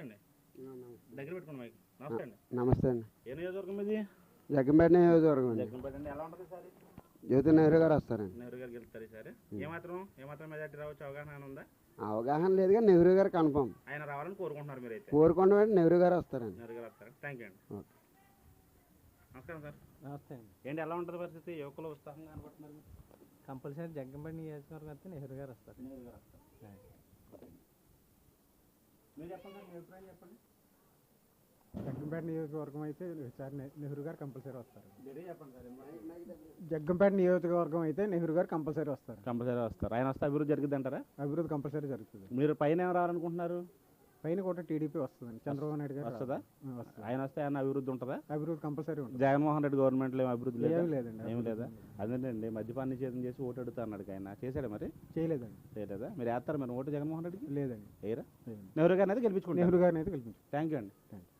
అండి. దగ్గర పెట్టుకోండి మైక్. నమస్తే అండి. నమస్తే అండి. ఏ నియోజకవర్గం ఇది జగ్గంపేట నియోజకవర్గం అండి. జగ్గంపేట అండి ఎలా ఉంటుంది సార్? జ్యోతి నెహ్రూ గారు వస్తారండి. నెహ్రూ గారు గెలుస్తారు సార్. ఏమాత్రం ఏమాత్రం మెజార్టీ రావచ్చు? అవగాహన ఉందా? అవగాహన లేదు కానీ నెహ్రూ గారు కన్ఫర్మ్ ఆయన రావాలని కోరుకుంటున్నారు మీరైతే. కోరుకొండ వెంట నెహ్రూ గారు వస్తారండి. నెహ్రూ గారు వస్తారు. థ్యాంక్ యూ అండి. ఓకే. నమస్కారం సార్. నమస్తే అండి. ఏంటి ఎలా ఉంటుంది పరిస్థితి? యువకులు ఉత్సాహంగా కనబడుతున్నారు మీరు? కంపల్సరీ జగ్గంపేట నియోజకవర్గం అయితే నెహ్రూ గారు వస్తారు. నెహ్రూ గారు వస్తారు. జగ్గంపేట నియోజకవర్గం అయితే ఈసారి నె- నెహ్రూ గారు కంపల్సరీ వస్తారు. సార్ జగ్గంపేట నియోజకవర్గం అయితే నెహ్రూ గారు కంపల్సరీ వస్తారు. కంపల్సరీ వస్తారు. ఆయన వస్తే అభివృద్ధి జరిగింది అంటారా? అభివృద్ధి కంపల్సరీ జరుగుతుంది. మీరు పైన ఏం రావాలనుకుంటున్నారు? పైన కూడా టీడీపీ వస్తుందండి. చంద్రబాబు నాయుడు గారు వస్తుందా? ఆయన వస్తే ఆయన అభివృద్ధి ఉంటుందా? అభివృద్ధి కంపల్సరీ ఉంటుంది. జగన్మోహన్ రెడ్డి గవర్నమెంట్లో ఏం అభివృద్ధి లేదా? లేదండి ఏం లేదా? అదేనండి మద్యపాన నిషేధం చేసి ఓటు అడుగుతా అన్నాడు ఆయన. చేశాడా మరి? చేయలేదండి. చేయలేదా? మీరు వేస్తారు మరి ఓటు జగన్మోహన్ రెడ్డికి? లేదండి. వేయరా. నెహ్రూ గారిని అయితే గెలిపించుకుంటారు? నెహ్రూ గారిని అయితే గెలిపించారు థ్యాంక్ యూ అండి. Thank you